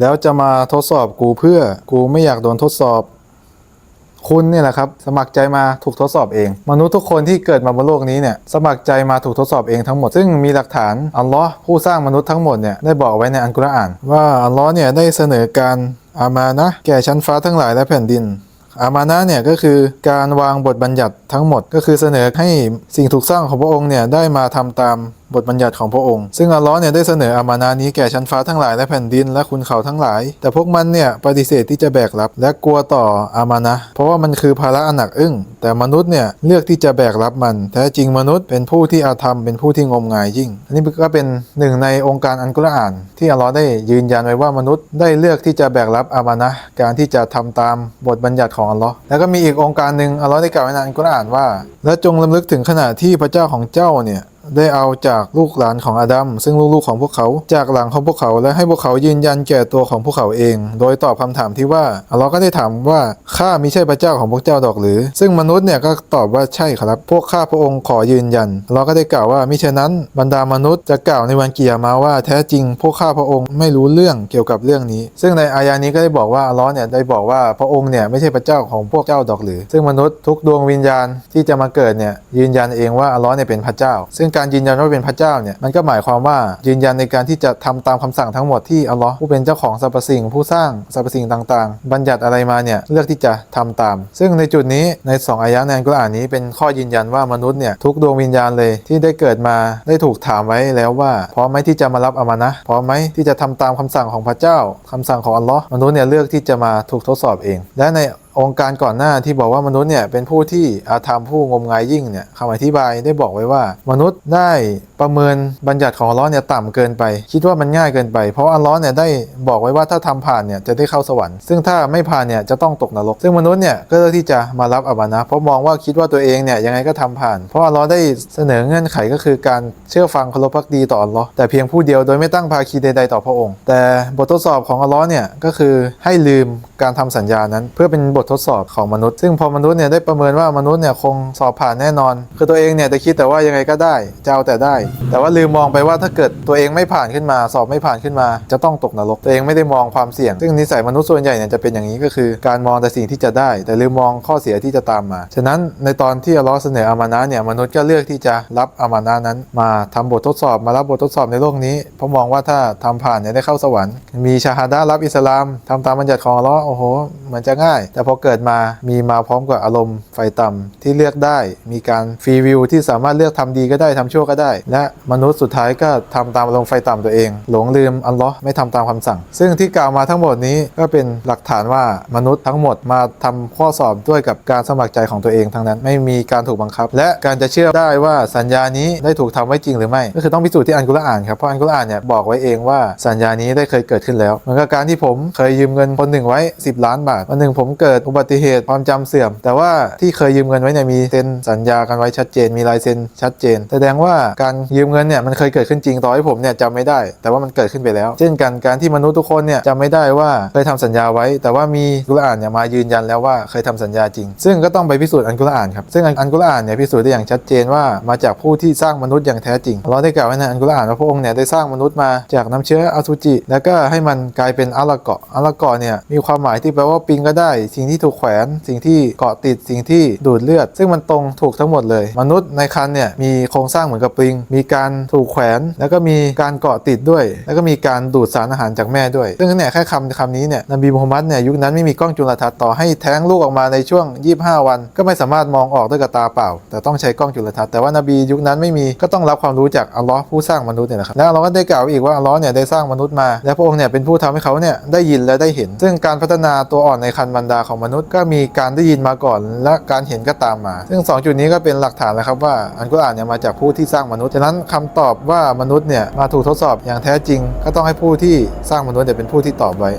แล้วจะมาทดสอบกูเพื่อกูไม่อยากโดนทดสอบ คุณเนี่ยแหละครับ สมัครใจมาถูกทดสอบเอง มนุษย์ทุกคนที่เกิดมาบนโลกนี้เนี่ยสมัครใจมาถูกทดสอบเองทั้งหมด ซึ่งมีหลักฐานอัลลอฮ์ผู้สร้างมนุษย์ทั้งหมดเนี่ยได้บอกไว้ในอันกุรอาน ว่าอัลลอฮ์เนี่ยได้เสนอการอามานะแก่ชั้นฟ้าทั้งหลายและแผ่นดินอามานะเนี่ยก็คือการวางบทบัญญัติทั้งหมดก็คือเสนอให้สิ่งถูกสร้างของพระองค์เนี่ยได้มาทำตามบทบัญญัติของพระองค์ ซึ่งอัลลอฮ์เนี่ยได้เสนออามานะห์นี้แก่ชั้นฟ้าทั้งหลายและแผ่นดินและคุณเขาทั้งหลาย แต่พวกมันเนี่ยปฏิเสธที่จะแบกรับ และกลัวต่ออามานะเพราะว่ามันคือภาระอันหนักอึ้ง แต่มนุษย์เนี่ยเลือกที่จะแบกรับมันแท้จริงมนุษย์เป็นผู้ที่อาธรรมเป็นผู้ที่งมงายยิ่ง อันนี้ก็เป็นหนึ่งในองค์การอันกุรอาน ที่อัลลอฮ์ได้ยืนยันไว้ว่ามนุษย์ได้เลือกที่จะแบกรับอามานะการที่จะทำตามบทบัญญัติของอัลลอฮ์แล้วก็มีอีกองค์การหนึ่งอัลลอฮ์ได้กล่าวไว้ในอันกุรอานว่า และจงลำลึกถึงขณะที่พระเจ้าของเจ้าเนี่ย ได้เอาจากลูกหลานของอาดัมซึ่งลูกๆของพวกเขาจากหลังของพวกเขาและให้พวกเขายืนยันแก่ตัวของพวกเขาเอง โดยตอบคำถามที่ว่าอัลเลอฮ์ก็ได้ถามว่าข้ามิใช่พระเจ้าของพวกเจ้าดอกหรือ ซึ่งมนุษย์เนี่ยก็ตอบว่าใช่ครับ พวกข้าพระองค์ขอยืนยันอัลเลอฮ์ก็ได้กล่าวว่ามิฉะนั้นบรรดามนุษย์จะกล่าวในวันเกียรมาว่าแท้จริง พวกข้าพระองค์ไม่รู้เรื่องเกี่ยวกับเรื่องนี้ ซึ่งในอายานี้ก็ได้บอกว่าอัลเลอฮ์เนี่ยได้บอกว่าพระองค์เนี่ยไม่ใช่พระเจ้าของพวกเจ้าดอกหรือ ซึ่งมนุษย์ทุกดวงวิญญาณที่จะมาเกิดเนี่ยยืนยันเองว่าอัลเลอฮ์เนี่ยเป็นพระเจ้า ซึ่งการยืนยันว่าเป็นพระเจ้าเนี่ยมันก็หมายความว่ายืนยันในการที่จะทำตามคำสั่งทั้งหมดที่อัลลอฮ์ผู้เป็นเจ้าของสรรพสิ่งผู้สร้างสรรพสิ่งต่างๆ บัญญัติอะไรมาเนี่ยเลือกที่จะทำตาม ซึ่งในจุดนี้ในสองอายะในอัลกุรอานนี้เป็นข้อยืนยันว่ามนุษย์เนี่ยทุกดวงวิญญาณเลยที่ได้เกิดมาได้ถูกถามไว้แล้วว่าพร้อมไหมที่จะมารับอามานะพร้อมไหมที่จะทำตามคำสั่งของพระเจ้าคำสั่งของอัลลอฮ์มนุษย์เนี่ยเลือกที่จะมาถูกทดสอบเอง และใน องค์การก่อนหน้าที่บอกว่ามนุษย์เนี่ยเป็นผู้ที่อาธรรมผู้งมงายยิ่งเนี่ยคำอธิบายได้บอกไว้ว่า มนุษย์ได้ประเมินบัญญัติของอัลลอฮ์เนี่ยต่ำเกินไป คิดว่ามันง่ายเกินไป เพราะอัลลอฮ์เนี่ยได้บอกไว้ว่าถ้าทำผ่านเนี่ยจะได้เข้าสวรรค์ซึ่งถ้าไม่ผ่านเนี่ยจะต้องตกนรก ซึ่งมนุษย์เนี่ยก็เลือกที่จะมารับอามานะเพราะมองว่าคิดว่าตัวเองเนี่ยยังไงก็ทำผ่าน เพราะอัลลอฮ์ได้เสนอเงื่อนไขก็คือการเชื่อฟังเคารพพักดีต่ออัลลอฮ์แต่เพียงผู้เดียวโดยไม่ตั้งภาคีใดๆต่อพระองค์ แต่บททดสอบของอัลลอฮ์เนี่ยก็คือให้ลืมการทำสัญญานั้น เพื่อเป็นบททดสอบของมนุษย์ ซึ่งพอมนุษย์เนี่ยได้ประเมินว่ามนุษย์เนี่ยคงสอบผ่านแน่นอน คือตัวเองเนี่ยจะคิดแต่ว่ายังไงก็ได้จะเอาแต่ได้ แต่ว่าลืมมองไปว่าถ้าเกิดตัวเองไม่ผ่านขึ้นมา สอบไม่ผ่านขึ้นมา จะต้องตกนรกตัวเองไม่ได้มองความเสี่ยง ซึ่งนิสัยมนุษย์ส่วนใหญ่เนี่ยจะเป็นอย่างนี้ก็คือ การมองแต่สิ่งที่จะได้ แต่ลืมมองข้อเสียที่จะตามมา ฉะนั้นในตอนที่อัลลอฮ์เสนออามานะเนี่ยมนุษย์ก็เลือกที่จะรับอามานะนั้น มาทำบททดสอบมารับบททดสอบในโลกนี้เพราะมองว่าถ้าทำผ่านเนี่ยได้เข้าสวรรค์ มีชาฮาดะรับอิสลามทำตามบัญญัติของอัลลอฮ์โอ้โหเหมือนจะง่าย แต่พอเกิดมามีมาพร้อมกับอารมณ์ไฟต่ำที่เลือกได้ มีการฟรีวิวที่สามารถเลือกทำดีก็ได้ทำชั่วก็ได้ และมนุษย์สุดท้ายก็ทำตามอารมณ์ไฟต่ำตัวเอง หลงลืมอัลลอฮ์ไม่ทำตามคำสั่ง ซึ่งที่กล่าวมาทั้งหมดนี้ก็เป็นหลักฐานว่ามนุษย์ทั้งหมดมาทำข้อสอบด้วยกับการสมัครใจของตัวเองทั้งนั้น ไม่มีการถูกบังคับ และการจะเชื่อได้ว่าสัญญานี้ได้ถูกทำไว้จริงหรือไม่ ก็คือต้องพิสูจน์ที่อันกุรอานครับเพราะอันกุรอานเนี่ยบอกไว้เองว่าสัญญานี้ได้เคยเกิดขึ้นแล้วเหมือนกับการที่ผมเคยยืมเงินคนหนึ่งไว้ 10 ล้านบาทวันหนึ่งผมเกิดอุบัติเหตุความจำเสื่อม แต่ว่าที่เคยยืมเงินไว้เนี่ยมีเซ็นสัญญากันไว้ชัดเจน มีลายเซ็นชัดเจน แสดงว่าการยืมเงินเนี่ยมันเคยเกิดขึ้นจริงต่อให้ผมเนี่ยจำไม่ได้ แต่ว่ามันเกิดขึ้นไปแล้ว เช่นกันการที่มนุษย์ทุกคนเนี่ยจำไม่ได้ว่าเคยทำสัญญาไว้ แต่ว่ามีกุรอานเนี่ยมายืนยันแล้วว่าเคยทำสัญญาจริง ซึ่งก็ต้องไปพิสูจน์อันกุรอานครับซึ่งอันกุรอานเนี่ยพิสูจน์ได้อย่างชัดเจนว่ามาจากผู้ที่สร้างมนุษย์อย่างแท้จริงเราได้กล่าวไว้ในอันกุรอานว่าพระองค์เนี่ยได้สร้างมนุษย์มาจากน้ำเชื้ออสุจิ แล้วก็ให้มันกลายเป็นอัลละกาะอัลละกาะเนี่ยมีความหมายที่แปลว่าปิงก็ได้สิ่งที่ถูกแขวนสิ่งที่เกาะติดสิ่งที่ดูดเลือด ซึ่งมันตรงถูกทั้งหมดเลย มนุษย์ในครรภ์เนี่ยมีโครงสร้างเหมือนกับปลิง มีการถูกแขวน แล้วก็มีการเกาะติดด้วย แล้วก็มีการดูดสารอาหารจากแม่ด้วย ซึ่งเนี่ยแค่คำคำนี้เนี่ยนบีมูฮัมมัดเนี่ยยุคนั้นไม่มีกล้องจุลทรรศน์ต่อให้แท้งลูกออกมาในช่วง 25 วัน ก็ไม่สามารถมองออกด้วยกับตาเปล่า แต่ต้องใช้กล้องจุลทรรศน์แต่ว่านบียุคนั้นไม่มีก็ต้องรับความรู้จากอัลลอฮ์ผู้สร้างมนุษย์เนี่ยนะครับแล้วเราก็ได้กล่าวอีกว่าอัลลอฮ์เนี่ยได้สร้างมนุษย์มา และพระองค์เนี่ยเป็นผู้ทำให้เขาเนี่ยได้ยินและได้เห็น ซึ่งการพัฒนาตัวอ่อนในคันบรรดาของมนุษย์ก็มีการได้ยินมาก่อน และการเห็นก็ตามมา ซึ่งสองจุดนี้ก็เป็นหลักฐานแล้วครับว่าอันกุรอานเนี่ยมาจากผู้ที่สร้างมนุษย์ฉะนั้นคำตอบว่ามนุษย์เนี่ยมาถูกทดสอบอย่างแท้จริง ก็ต้องให้ผู้ที่สร้างมนุษย์เนี่ยเป็นผู้ที่ตอบไว้